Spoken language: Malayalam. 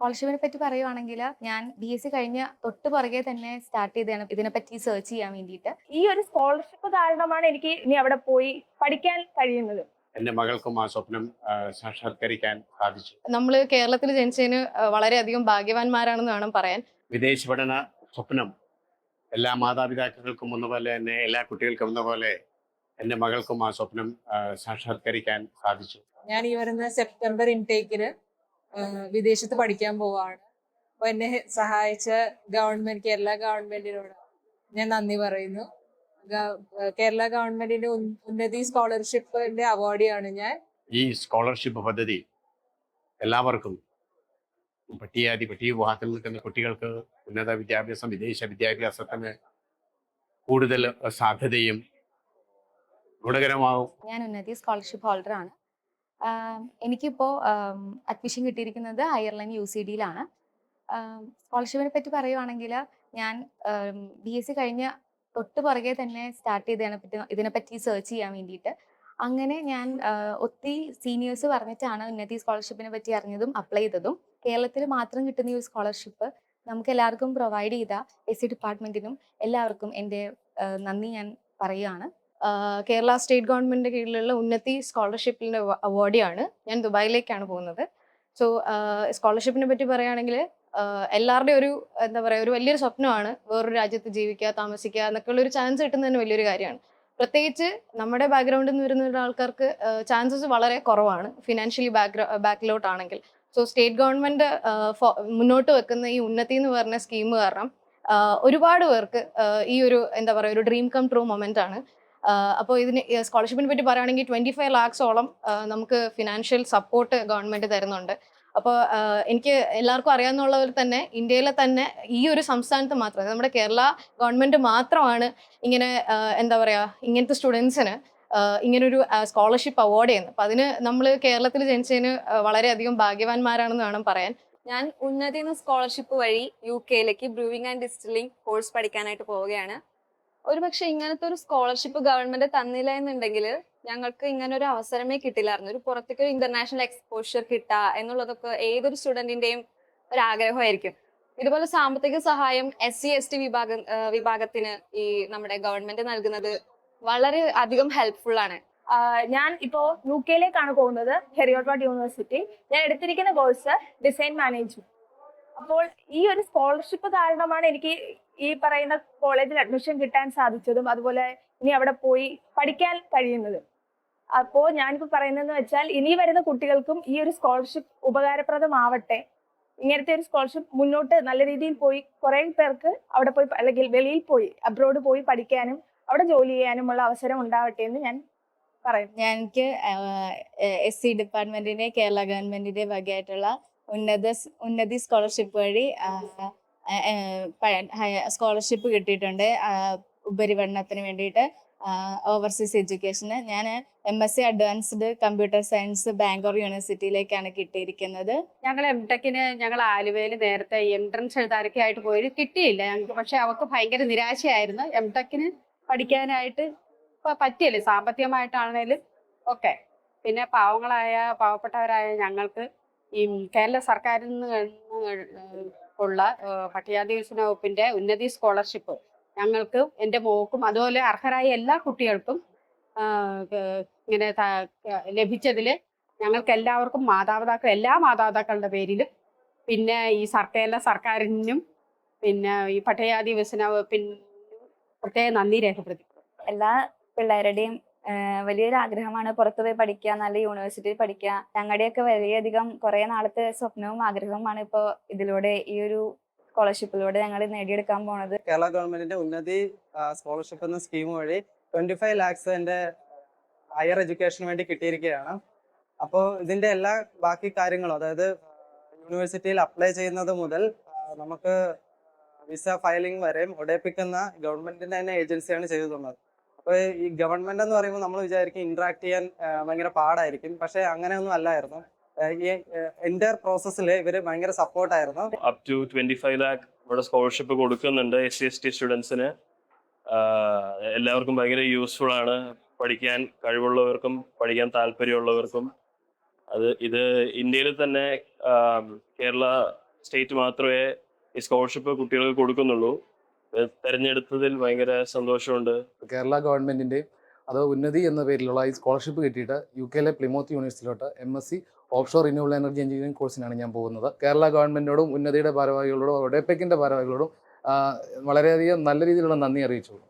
സ്കോളർഷിപ്പിനെ പറ്റി പറയുവാണെങ്കിൽ ഞാൻ ബി എസ് സി കഴിഞ്ഞ തൊട്ട് പുറകെ തന്നെ സ്റ്റാർട്ട് ചെയ്തതാണ്. ഇതിനെപ്പറ്റി സെർച്ച് ചെയ്യാൻ വേണ്ടിയിട്ട്. ഈ ഒരു സ്കോളർഷിപ്പ് കാരണമാണ് എനിക്ക് ഇനി അവിടെ പോയി പഠിക്കാൻ കഴിയുന്നത്. എന്റെ മകൾക്കും ആ സ്വപ്നം സാക്ഷാത്കരിക്കാൻ സാധിച്ചു. നമ്മൾ കേരളത്തിൽ ജനിച്ചതിന് വളരെയധികം ഭാഗ്യവാന്മാരാണെന്ന് വേണം പറയാൻ. വിദേശ പഠന സ്വപ്നം എല്ലാ മാതാപിതാക്കൾക്കും ഒന്നുപോലെ തന്നെ എല്ലാ കുട്ടികൾക്കും ഒന്നുപോലെ എന്റെ മകൾക്കും ആ സ്വപ്നം സാക്ഷാത്കരിക്കാൻ സാധിച്ചു. ഞാൻ ഈ വരുന്ന സെപ്റ്റംബർ ഇൻടേക്കിന് വിദേശത്ത് പഠിക്കാൻ പോവാണ്. അപ്പൊ എന്നെ സഹായിച്ച ഗവൺമെന്റ് കേരള ഗവൺമെന്റിനോട് ഞാൻ നന്ദി പറയുന്നു. ഗ- കേരള ഗവൺമെന്റിന്റെ ഉന്നതി സ്കോളർഷിപ്പിന്റെ അവാർഡിയാണ് ഞാൻ. ഈ സ്കോളർഷിപ്പ് പദ്ധതി എല്ലാവർക്കും പട്ടിയാതി പട്ടിക വിഭാഗത്തിൽ നിൽക്കുന്ന കുട്ടികൾക്ക് ഉന്നത വിദ്യാഭ്യാസം വിദേശ വിദ്യാഭ്യാസത്തിന് കൂടുതൽ സാധ്യതയും ഗുണകരമാകും ഞാൻ ഉന്നതി സ്കോളർഷിപ്പ് ഹോൾഡറാണ്. എനിക്കിപ്പോൾ അഡ്മിഷൻ കിട്ടിയിരിക്കുന്നത് അയർലൻഡ് യു സി ഡിയിലാണ് സ്കോളർഷിപ്പിനെ പറ്റി പറയുവാണെങ്കിൽ ഞാൻ ബി എസ് സി കഴിഞ്ഞ തൊട്ട് പുറകെ തന്നെ സ്റ്റാർട്ട് ചെയ്തതിനെ പറ്റി ഇതിനെപ്പറ്റി സെർച്ച് ചെയ്യാൻ വേണ്ടിയിട്ട്. അങ്ങനെ ഞാൻ ഒത്തിരി സീനിയേഴ്സ് പറഞ്ഞിട്ടാണ് ഉന്നതി സ്കോളർഷിപ്പിനെ പറ്റി അറിഞ്ഞതും അപ്ലൈ ചെയ്തതും. കേരളത്തിൽ മാത്രം കിട്ടുന്ന ഒരു സ്കോളർഷിപ്പ് നമുക്ക് എല്ലാവർക്കും പ്രൊവൈഡ് ചെയ്ത എസ് സി ഡിപ്പാർട്ട്മെന്റിനും എല്ലാവർക്കും എന്റെ നന്ദി ഞാൻ പറയുകയാണ് കേരള സ്റ്റേറ്റ് ഗവൺമെന്റിന്റെ കീഴിലുള്ള ഉന്നതി സ്കോളർഷിപ്പിന്റെ അവാർഡിയാണ്. ഞാൻ ദുബായിലേക്കാണ് പോകുന്നത്. സോ സ്കോളർഷിപ്പിനെ പറ്റി പറയുകയാണെങ്കിൽ എല്ലാവരുടെയും ഒരു എന്താ പറയുക ഒരു വലിയൊരു സ്വപ്നമാണ് വേറൊരു രാജ്യത്ത് ജീവിക്കുക താമസിക്കുക എന്നൊക്കെയുള്ള ഒരു ചാൻസ് കിട്ടുന്നത് തന്നെ വലിയൊരു കാര്യമാണ്. പ്രത്യേകിച്ച് നമ്മുടെ ബാക്ക്ഗ്രൗണ്ടിൽ നിന്ന് വരുന്ന ആൾക്കാർക്ക് ചാൻസസ് വളരെ കുറവാണ് ഫിനാൻഷ്യലി ബാക്ക് ബാക്കിലോട്ടാണെങ്കിൽ സോ സ്റ്റേറ്റ് ഗവൺമെന്റ് മുന്നോട്ട് വെക്കുന്ന ഈ ഉന്നതി എന്ന് പറഞ്ഞ സ്കീം കാരണം ഒരുപാട് പേർക്ക് ഈ ഒരു എന്താ പറയുക ഒരു ഡ്രീം കം ട്രൂ മൊമെന്റ് ആണ്. അപ്പോൾ ഇതിന് സ്കോളർഷിപ്പിനെ പറ്റി പറയുകയാണെങ്കിൽ ട്വന്റി ഫൈവ് ലാക്സോളം നമുക്ക് ഫിനാൻഷ്യൽ സപ്പോർട്ട് ഗവൺമെന്റ് തരുന്നുണ്ട്. അപ്പോൾ എനിക്ക് എല്ലാവർക്കും അറിയാവുന്ന പോലെ തന്നെ ഇന്ത്യയിലെ തന്നെ ഈ ഒരു സംസ്ഥാനത്ത് മാത്രം നമ്മുടെ കേരള ഗവൺമെന്റ് മാത്രമാണ് ഇങ്ങനെ എന്താ പറയുക ഇങ്ങനത്തെ സ്റ്റുഡൻസിന് ഇങ്ങനൊരു സ്കോളർഷിപ്പ് അവാർഡ് ചെയ്യുന്നത്. അപ്പം അതിന് നമ്മൾ കേരളത്തിൽ ജനിച്ചതിന് വളരെയധികം ഭാഗ്യവാന്മാരാണെന്ന് വേണം പറയാൻ. ഞാൻ ഉന്നതി സ്കോളർഷിപ്പ് വഴി യു കെയിലേക്ക് ബ്രൂവിംഗ് ആൻഡ് ഡിസ്റ്റിലിംഗ് കോഴ്സ് പഠിക്കാനായിട്ട് പോവുകയാണ്. ഒരുപക്ഷെ ഇങ്ങനത്തെ ഒരു സ്കോളർഷിപ്പ് ഗവൺമെന്റ് തന്നില്ല എന്നുണ്ടെങ്കിൽ ഞങ്ങൾക്ക് ഇങ്ങനെ ഒരു അവസരമേ കിട്ടില്ലായിരുന്നു. ഒരു പുറത്തേക്ക് ഒരു ഇന്റർനാഷണൽ എക്സ്പോഷ്യർ കിട്ടുക എന്നുള്ളതൊക്കെ ഏതൊരു സ്റ്റുഡന്റിന്റെയും ഒരു ആഗ്രഹമായിരിക്കും. ഇതുപോലെ സാമ്പത്തിക സഹായം എസ് സി എസ് ടി വിഭാഗം വിഭാഗത്തിന് ഈ നമ്മുടെ ഗവൺമെന്റ് നൽകുന്നത് വളരെ അധികം ഹെൽപ്ഫുൾ ആണ്. ഞാൻ ഇപ്പോ യു കെയിലേക്കാണ് പോകുന്നത് ഹെറിയോട്ട് യൂണിവേഴ്സിറ്റി. ഞാൻ എടുത്തിരിക്കുന്ന കോഴ്സ് ഡിസൈൻ മാനേജ്മെന്റ്. അപ്പോൾ ഈ ഒരു സ്കോളർഷിപ്പ് കാരണമാണ് എനിക്ക് ഈ പറയുന്ന കോളേജിൽ അഡ്മിഷൻ കിട്ടാൻ സാധിച്ചതും അതുപോലെ ഇനി അവിടെ പോയി പഠിക്കാൻ കഴിയുന്നതും. അപ്പോൾ ഞാനിപ്പോൾ പറയുന്നതെന്ന് വെച്ചാൽ ഇനി വരുന്ന കുട്ടികൾക്കും ഈ ഒരു സ്കോളർഷിപ്പ് ഉപകാരപ്രദമാവട്ടെ. ഇങ്ങനത്തെ ഒരു സ്കോളർഷിപ്പ് മുന്നോട്ട് നല്ല രീതിയിൽ പോയി കുറേ പേർക്ക് അവിടെ പോയി അല്ലെങ്കിൽ വെളിയിൽ പോയി അബ്രോഡ് പോയി പഠിക്കാനും അവിടെ ജോലി ചെയ്യാനുമുള്ള അവസരം ഉണ്ടാവട്ടെ എന്ന് ഞാൻ പറയും. ഞാൻ എനിക്ക് എസ് സി ഡിപ്പാർട്ട്മെന്റിന്റെ കേരള ഗവൺമെന്റിന്റെ വകയായിട്ടുള്ള ഉന്നത ഉന്നതി സ്കോളർഷിപ്പ് വഴി സ്കോളർഷിപ്പ് കിട്ടിയിട്ടുണ്ട്. ഉപരിപഠനത്തിന് വേണ്ടിയിട്ട് ഓവർസീസ് എഡ്യൂക്കേഷന് ഞാൻ M S C advanced computer science Bangalore യൂണിവേഴ്സിറ്റിയിലേക്കാണ് കിട്ടിയിരിക്കുന്നത്. ഞങ്ങൾ എം ടെക്കിന് ഞങ്ങൾ ആലുവയിൽ നേരത്തെ എൻട്രൻസ് എഴുതാനൊക്കെ ആയിട്ട് പോയി കിട്ടിയില്ല ഞങ്ങൾക്ക്. പക്ഷെ അവർക്ക് ഭയങ്കര നിരാശയായിരുന്നു. എം ടെക്കിന് പഠിക്കാനായിട്ട് പറ്റിയല്ലേ? സാമ്പത്തികമായിട്ടാണേലും ഒക്കെ. പിന്നെ പാവങ്ങളായ പാവപ്പെട്ടവരായ ഞങ്ങൾക്ക് ഈ കേരള സർക്കാരിൽ നിന്ന് ഉള്ള പട്ടികജാതി വകുപ്പിന്റെ ഉന്നതി സ്കോളർഷിപ്പ്. ഞങ്ങൾക്ക് എന്റെ മോക്കും അതുപോലെ അർഹരായ എല്ലാ കുട്ടികൾക്കും ഇങ്ങനെ ലഭിച്ചതിൽ ഞങ്ങൾക്ക് എല്ലാവർക്കും മാതാപിതാക്കൾ എല്ലാ മാതാപിതാക്കളുടെ പേരിലും പിന്നെ ഈ സർക്കേല സർക്കാരിനും പിന്നെ ഈ പട്ടികജാതി വികസന വകുപ്പിനും പ്രത്യേക നന്ദി രേഖപ്പെടുത്തി. എല്ലാ പിള്ളേരുടെയും വലിയൊരു ആഗ്രഹമാണ് പുറത്തു പോയി പഠിക്കുക നല്ല യൂണിവേഴ്സിറ്റിയിൽ പഠിക്കുക ഞങ്ങളുടെയൊക്കെ വലിയധികം കുറെ നാളത്തെ സ്വപ്നവും ആഗ്രഹവുമാണ് ഇപ്പോൾ ഇതിലൂടെ ഈ ഒരു സ്കോളർഷിപ്പിലൂടെ ഞങ്ങൾ നേടിയെടുക്കാൻ പോണത്. കേരള ഗവൺമെന്റിന്റെ ഉന്നതി സ്കോളർഷിപ്പ് എന്ന സ്കീം വഴി ട്വന്റി ഫൈവ് ലാക്സ് എന്റെ ഹയർ എഡ്യൂക്കേഷന് വേണ്ടി കിട്ടിയിരിക്കുകയാണ്. അപ്പോൾ ഇതിന്റെ എല്ലാ ബാക്കി കാര്യങ്ങളും അതായത് യൂണിവേഴ്സിറ്റിയിൽ അപ്ലൈ ചെയ്യുന്നത് മുതൽ നമുക്ക് വിസ ഫയലിംഗ് വരെയും ഉടയിപ്പിക്കുന്ന ഗവൺമെന്റിന്റെ തന്നെ ഏജൻസിയാണ് ചെയ്തു തന്നത് അപ്പോൾ ഈ ഗവൺമെന്റ് എന്ന് പറയുമ്പോൾ നമ്മൾ വിചാരിക്കും ഇന്ററാക്ട് ചെയ്യാൻ ഭയങ്കര പാടായിരിക്കും. പക്ഷെ അങ്ങനെയൊന്നും അല്ലായിരുന്നു. ഈ പ്രോസസ്സിൽ ഇവർ ഭയങ്കര സപ്പോർട്ടായിരുന്നു up to twenty five lakh ഇവിടെ സ്കോളർഷിപ്പ് കൊടുക്കുന്നുണ്ട് എസ് സി എസ് ടി സ്റ്റുഡൻസിന് എല്ലാവർക്കും ഭയങ്കര യൂസ്ഫുൾ ആണ്. പഠിക്കാൻ കഴിവുള്ളവർക്കും പഠിക്കാൻ താല്പര്യമുള്ളവർക്കും. അത് ഇത് ഇന്ത്യയിൽ തന്നെ കേരള സ്റ്റേറ്റ് മാത്രമേ ഈ സ്കോളർഷിപ്പ് കുട്ടികൾക്ക് കൊടുക്കുന്നുള്ളൂ. തെരഞ്ഞെടുത്തതിൽ ഭയങ്കര സന്തോഷമുണ്ട്. കേരള ഗവൺമെന്റിന്റെയും അത് ഉന്നതി എന്ന പേരിലുള്ള ഈ സ്കോളർഷിപ്പ് കിട്ടിയിട്ട് യു കെയിലെ Plymouth യൂണിവേഴ്സിറ്റിയിലോട്ട് M S C offshore renewal energy engineering കോഴ്സിനാണ് ഞാൻ പോകുന്നത്. കേരള ഗവൺമെന്റിനോടും ഉന്നതിയുടെ ഭാരവാഹികളോടും ഒഡെപെക്കിന്റെ ഭാരവാഹികളോടും വളരെയധികം നല്ല രീതിയിലുള്ള നന്ദി അറിയിച്ചു